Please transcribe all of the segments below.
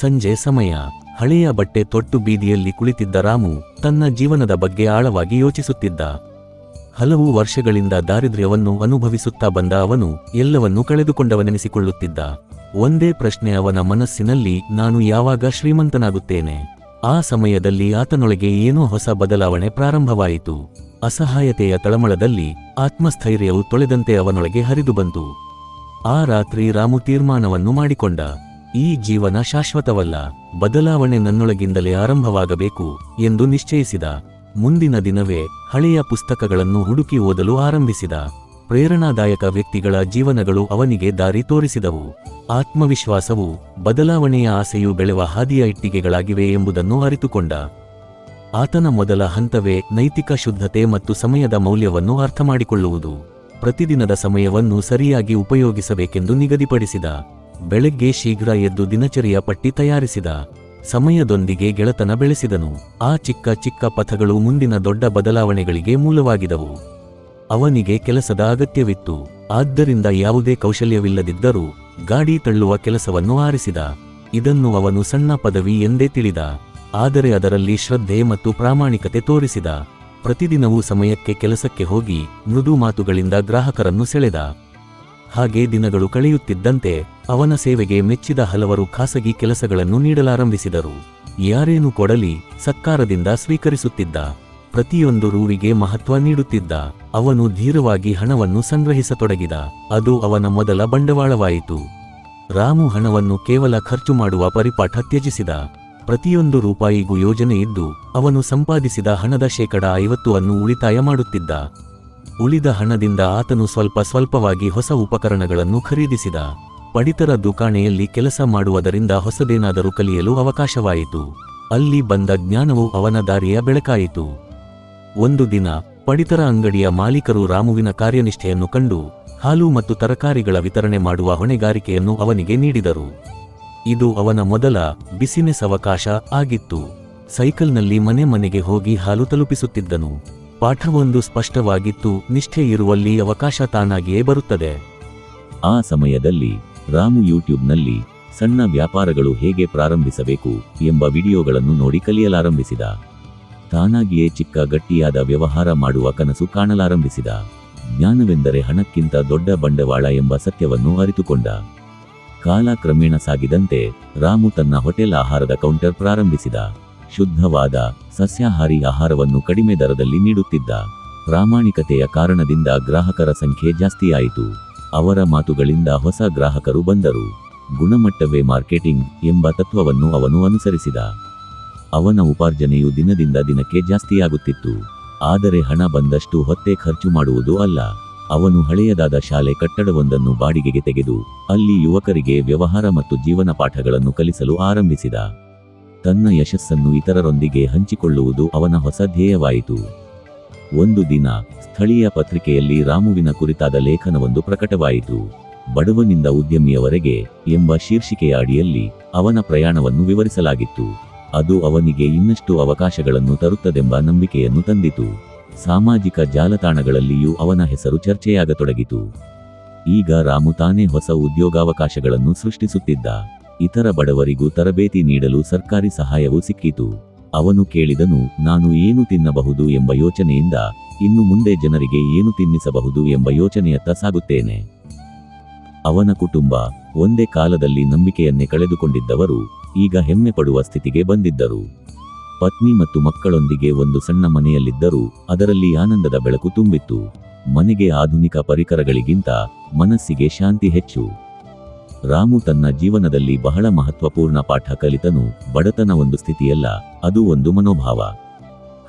ಸಂಜೆ ಸಮಯ. ಹಳೆಯ ಬಟ್ಟೆ ತೊಟ್ಟು ಬೀದಿಯಲ್ಲಿ ಕುಳಿತಿದ್ದ ರಾಮು ತನ್ನ ಜೀವನದ ಬಗ್ಗೆ ಆಳವಾಗಿ ಯೋಚಿಸುತ್ತಿದ್ದ. ಹಲವು ವರ್ಷಗಳಿಂದ ದಾರಿದ್ರ್ಯವನ್ನು ಅನುಭವಿಸುತ್ತಾ ಬಂದ ಅವನು ಎಲ್ಲವನ್ನೂ ಕಳೆದುಕೊಂಡವನೆನಿಸಿಕೊಳ್ಳುತ್ತಿದ್ದ. ಒಂದೇ ಪ್ರಶ್ನೆ ಅವನ ಮನಸ್ಸಿನಲ್ಲಿ, ನಾನು ಯಾವಾಗ ಶ್ರೀಮಂತನಾಗುತ್ತೇನೆ? ಆ ಸಮಯದಲ್ಲಿ ಆತನೊಳಗೆ ಏನೋ ಹೊಸ ಬದಲಾವಣೆ ಪ್ರಾರಂಭವಾಯಿತು. ಅಸಹಾಯತೆಯ ತಳಮಳದಲ್ಲಿ ಆತ್ಮಸ್ಥೈರ್ಯವು ತೊಳೆದಂತೆ ಅವನೊಳಗೆ ಹರಿದು ಬಂತು ಆ ರಾತ್ರಿ ರಾಮು ತೀರ್ಮಾನವನ್ನು ಮಾಡಿಕೊಂಡ. ಈ ಜೀವನ ಶಾಶ್ವತವಲ್ಲ, ಬದಲಾವಣೆ ನನ್ನೊಳಗಿಂದಲೇ ಆರಂಭವಾಗಬೇಕು ಎಂದು ನಿಶ್ಚಯಿಸಿದ. ಮುಂದಿನ ದಿನವೇ ಹಳೆಯ ಪುಸ್ತಕಗಳನ್ನು ಹುಡುಕಿ ಓದಲು ಆರಂಭಿಸಿದ. ಪ್ರೇರಣಾದಾಯಕ ವ್ಯಕ್ತಿಗಳ ಜೀವನಗಳು ಅವನಿಗೆ ದಾರಿ ತೋರಿಸಿದವು. ಆತ್ಮವಿಶ್ವಾಸವು ಬದಲಾವಣೆಯ ಆಸೆಯು ಬೆಳೆವ ಹಾದಿಯ ಇಟ್ಟಿಗೆಗಳಾಗಿವೆ ಎಂಬುದನ್ನು ಅರಿತುಕೊಂಡ. ಆತನ ಮೊದಲ ಹಂತವೇ ನೈತಿಕ ಶುದ್ಧತೆ ಮತ್ತು ಸಮಯದ ಮೌಲ್ಯವನ್ನು ಅರ್ಥಮಾಡಿಕೊಳ್ಳುವುದು. ಪ್ರತಿದಿನದ ಸಮಯವನ್ನು ಸರಿಯಾಗಿ ಉಪಯೋಗಿಸಬೇಕೆಂದು ನಿಗದಿಪಡಿಸಿದ. ಬೆಳಗ್ಗೆ ಶೀಘ್ರ ಎದ್ದು ದಿನಚರಿಯ ಪಟ್ಟಿ ತಯಾರಿಸಿದ ಸಮಯದೊಂದಿಗೆ ಗೆಳತನ ಬೆಳೆಸಿದನು. ಆ ಚಿಕ್ಕ ಚಿಕ್ಕ ಪಥಗಳು ಮುಂದಿನ ದೊಡ್ಡ ಬದಲಾವಣೆಗಳಿಗೆ ಮೂಲವಾಗಿದವು. ಅವನಿಗೆ ಕೆಲಸದ ಅಗತ್ಯವಿತ್ತು. ಆದ್ದರಿಂದ ಯಾವುದೇ ಕೌಶಲ್ಯವಿಲ್ಲದಿದ್ದರೂ ಗಾಡಿ ತಳ್ಳುವ ಕೆಲಸವನ್ನು ಆರಿಸಿದ. ಇದನ್ನು ಅವನು ಸಣ್ಣ ಪದವಿ ಎಂದೇ ತಿಳಿದ. ಆದರೆ ಅದರಲ್ಲಿ ಶ್ರದ್ಧೆ ಮತ್ತು ಪ್ರಾಮಾಣಿಕತೆ ತೋರಿಸಿದ. ಪ್ರತಿದಿನವೂ ಸಮಯಕ್ಕೆ ಕೆಲಸಕ್ಕೆ ಹೋಗಿ ಮೃದು ಮಾತುಗಳಿಂದ ಗ್ರಾಹಕರನ್ನು ಸೆಳೆದ. ಹಾಗೆ ದಿನಗಳು ಕಳೆಯುತ್ತಿದ್ದಂತೆ ಅವನ ಸೇವೆಗೆ ಮೆಚ್ಚಿದ ಹಲವರು ಖಾಸಗಿ ಕೆಲಸಗಳನ್ನು ನೀಡಲಾರಂಭಿಸಿದರು. ಯಾರೇನು ಕೊಡಲಿ, ಸತ್ಕಾರದಿಂದ ಸ್ವೀಕರಿಸುತ್ತಿದ್ದ. ಪ್ರತಿಯೊಂದು ರೂವಿಗೆ ಮಹತ್ವ ನೀಡುತ್ತಿದ್ದ. ಅವನು ಧೀರವಾಗಿ ಹಣವನ್ನು ಸಂಗ್ರಹಿಸತೊಡಗಿದ. ಅದು ಅವನ ಮೊದಲ ಬಂಡವಾಳವಾಯಿತು. ರಾಮು ಹಣವನ್ನು ಕೇವಲ ಖರ್ಚು ಮಾಡುವ ಪರಿಪಾಠ ತ್ಯಜಿಸಿದ. ಪ್ರತಿಯೊಂದು ರೂಪಾಯಿಗೂ ಯೋಜನೆ ಇದ್ದು, ಅವನು ಸಂಪಾದಿಸಿದ ಹಣದ ಶೇಕಡ ಐವತ್ತು ಅನ್ನು ಉಳಿತಾಯ ಮಾಡುತ್ತಿದ್ದ. ಉಳಿದ ಹಣದಿಂದ ಆತನು ಸ್ವಲ್ಪ ಸ್ವಲ್ಪವಾಗಿ ಹೊಸ ಉಪಕರಣಗಳನ್ನು ಖರೀದಿಸಿದ. ಪಡಿತರ ದುಕಾಣೆಯಲ್ಲಿ ಕೆಲಸ ಮಾಡುವುದರಿಂದ ಹೊಸದೇನಾದರೂ ಕಲಿಯಲು ಅವಕಾಶವಾಯಿತು. ಅಲ್ಲಿ ಬಂದ ಜ್ಞಾನವು ಅವನ ದಾರಿಯ ಬೆಳಕಾಯಿತು. ಒಂದು ದಿನ, ಪಡಿತರ ಅಂಗಡಿಯ ಮಾಲೀಕರು ರಾಮುವಿನ ಕಾರ್ಯನಿಷ್ಠೆಯನ್ನು ಕಂಡು, ಹಾಲು ಮತ್ತು ತರಕಾರಿಗಳ ವಿತರಣೆ ಮಾಡುವ ಹೊಣೆಗಾರಿಕೆಯನ್ನು ಅವನಿಗೆ ನೀಡಿದರು. ಇದು ಅವನ ಮೊದಲ ಬಿಸಿನೆಸ್ ಅವಕಾಶ ಆಗಿತ್ತು. ಸೈಕಲ್ನಲ್ಲಿ ಮನೆ ಮನೆಗೆ ಹೋಗಿ ಹಾಲು ತಲುಪಿಸುತ್ತಿದ್ದನು. ಪಾಠವೊಂದು ಸ್ಪಷ್ಟವಾಗಿತ್ತು, ನಿಷ್ಠೆ ಇರುವಲ್ಲಿ ಅವಕಾಶ ತಾನಾಗಿಯೇ ಬರುತ್ತದೆ. ಆ ಸಮಯದಲ್ಲಿ ರಾಮು ಯೂಟ್ಯೂಬ್ನಲ್ಲಿ ಸಣ್ಣ ವ್ಯಾಪಾರಗಳು ಹೇಗೆ ಪ್ರಾರಂಭಿಸಬೇಕು ಎಂಬ ವಿಡಿಯೋಗಳನ್ನು ನೋಡಿ ಕಲಿಯಲಾರಂಭಿಸಿದ. ತಾನಾಗಿಯೇ ಚಿಕ್ಕ ಗಟ್ಟಿಯಾದ ವ್ಯವಹಾರ ಮಾಡುವ ಕನಸು ಕಾಣಲಾರಂಭಿಸಿದ. ಜ್ಞಾನವೆಂದರೆ ಹಣಕ್ಕಿಂತ ದೊಡ್ಡ ಬಂಡವಾಳ ಎಂಬ ಸತ್ಯವನ್ನು ಅರಿತುಕೊಂಡ. ಕಾಲ ಕ್ರಮೇಣ ಸಾಗಿದಂತೆ ರಾಮು ತನ್ನ ಹೋಟೆಲ್ ಆಹಾರದ ಕೌಂಟರ್ ಪ್ರಾರಂಭಿಸಿದ. ಶುದ್ಧವಾದ, ಸಸ್ಯಾಹಾರಿ ಆಹಾರವನ್ನು ಕಡಿಮೆ ದರದಲ್ಲಿ ನೀಡುತ್ತಿದ್ದ. ಪ್ರಾಮಾಣಿಕತೆಯ ಕಾರಣದಿಂದ ಗ್ರಾಹಕರ ಸಂಖ್ಯೆ ಜಾಸ್ತಿಯಾಯಿತು. ಅವರ ಮಾತುಗಳಿಂದ ಹೊಸ ಗ್ರಾಹಕರು ಬಂದರು. ಗುಣಮಟ್ಟವೇ ಮಾರ್ಕೆಟಿಂಗ್ ಎಂಬ ತತ್ವವನ್ನು ಅವನು ಅನುಸರಿಸಿದ. ಅವನ ಉಪಾರ್ಜನೆಯು ದಿನದಿಂದ ದಿನಕ್ಕೆ ಜಾಸ್ತಿಯಾಗುತ್ತಿತ್ತು. ಆದರೆ ಹಣ ಬಂದಷ್ಟು ಹೊತ್ತೆ ಖರ್ಚು ಮಾಡುವುದು ಅಲ್ಲ. ಅವನು ಹಳೆಯದಾದ ಶಾಲೆ ಕಟ್ಟಡವೊಂದನ್ನು ಬಾಡಿಗೆಗೆ ತೆಗೆದು, ಅಲ್ಲಿ ಯುವಕರಿಗೆ ವ್ಯವಹಾರ ಮತ್ತು ಜೀವನ ಪಾಠಗಳನ್ನು ಕಲಿಸಲು ಆರಂಭಿಸಿದ. ತನ್ನ ಯಶಸ್ಸನ್ನು ಇತರರೊಂದಿಗೆ ಹಂಚಿಕೊಳ್ಳುವುದು ಅವನ ಹೊಸ ಧ್ಯೇಯವಾಯಿತು. ಒಂದು ದಿನ ಸ್ಥಳೀಯ ಪತ್ರಿಕೆಯಲ್ಲಿ ರಾಮುವಿನ ಕುರಿತಾದ ಲೇಖನವೊಂದು ಪ್ರಕಟವಾಯಿತು. ಬಡವನಿಂದ ಉದ್ಯಮಿಯವರೆಗೆ ಎಂಬ ಶೀರ್ಷಿಕೆಯ ಅಡಿಯಲ್ಲಿ ಅವನ ಪ್ರಯಾಣವನ್ನು ವಿವರಿಸಲಾಗಿತ್ತು. ಅದು ಅವನಿಗೆ ಇನ್ನಷ್ಟು ಅವಕಾಶಗಳನ್ನು ತರುತ್ತದೆಂಬ ನಂಬಿಕೆಯನ್ನು ತಂದಿತು. ಸಾಮಾಜಿಕ ಜಾಲತಾಣಗಳಲ್ಲಿಯೂ ಅವನ ಹೆಸರು ಚರ್ಚೆಯಾಗತೊಡಗಿತು. ಈಗ ರಾಮು ತಾನೇ ಹೊಸ ಉದ್ಯೋಗಾವಕಾಶಗಳನ್ನು ಸೃಷ್ಟಿಸುತ್ತಿದ್ದ. ಇತರ ಬಡವರಿಗೂ ತರಬೇತಿ ನೀಡಲು ಸರ್ಕಾರಿ ಸಹಾಯವೂ ಸಿಕ್ಕಿತು. ಅವನು ಕೇಳಿದನು, ನಾನು ಏನು ತಿನ್ನಬಹುದು ಎಂಬ ಯೋಚನೆಯಿಂದ, ಇನ್ನು ಮುಂದೆ ಜನರಿಗೆ ಏನು ತಿನ್ನಿಸಬಹುದು ಎಂಬ ಯೋಚನೆಯತ್ತ ಸಾಗುತ್ತೇನೆ. ಅವನ ಕುಟುಂಬ, ಒಂದೇ ಕಾಲದಲ್ಲಿ ನಂಬಿಕೆಯನ್ನೇ ಕಳೆದುಕೊಂಡಿದ್ದವರು, ಈಗ ಹೆಮ್ಮೆ ಪಡುವ ಸ್ಥಿತಿಗೆ ಬಂದಿದ್ದರು. ಪತ್ನಿ ಮತ್ತು ಮಕ್ಕಳೊಂದಿಗೆ ಒಂದು ಸಣ್ಣ ಮನೆಯಲ್ಲಿದ್ದರೂ, ಅದರಲ್ಲಿ ಆನಂದದ ಬೆಳಕು ತುಂಬಿತ್ತು. ಮನೆಗೆ ಆಧುನಿಕ ಪರಿಕರಗಳಿಗಿಂತ ಮನಸ್ಸಿಗೆ ಶಾಂತಿ ಹೆಚ್ಚು. ರಾಮು ತನ್ನ ಜೀವನದಲ್ಲಿ ಬಹಳ ಮಹತ್ವಪೂರ್ಣ ಪಾಠ ಕಲಿತನು, ಬಡತನ ಒಂದು ಸ್ಥಿತಿಯಲ್ಲ, ಅದು ಒಂದು ಮನೋಭಾವ.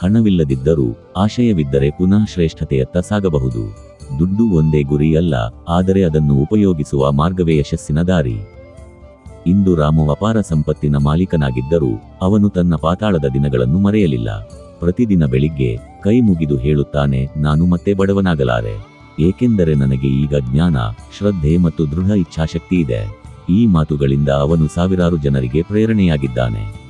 ಹಣವಿಲ್ಲದಿದ್ದರೂ, ಆಶಯವಿದ್ದರೆ ಪುನಃ ಶ್ರೇಷ್ಠತೆಯತ್ತ ಸಾಗಬಹುದು. ದುಡ್ಡು ಒಂದೇ ಗುರಿಯಲ್ಲ, ಆದರೆ ಅದನ್ನು ಉಪಯೋಗಿಸುವ ಮಾರ್ಗವೇ ಯಶಸ್ಸಿನ ದಾರಿ. ಇಂದು ರಾಮು ಅಪಾರ ಸಂಪತ್ತಿನ ಮಾಲೀಕನಾಗಿದ್ದರೂ, ಅವನು ತನ್ನ ಪಾತಾಳದ ದಿನಗಳನ್ನು ಮರೆಯಲಿಲ್ಲ. ಪ್ರತಿದಿನ ಬೆಳಿಗ್ಗೆ, ಕೈ ಮುಗಿದು ಹೇಳುತ್ತಾನೆ, ನಾನು ಮತ್ತೆ ಬಡವನಾಗಲಾರೆ. ಏಕೆಂದರೆ ನನಗೆ ಈಗ ಜ್ಞಾನ, ಶ್ರದ್ಧೆ ಮತ್ತು ದೃಢ ಇಚ್ಛಾಶಕ್ತಿ ಇದೆ. ಈ ಮಾತುಗಳಿಂದ ಅವನು ಸಾವಿರಾರು ಜನರಿಗೆ ಪ್ರೇರಣೆಯಾಗಿದ್ದಾನೆ.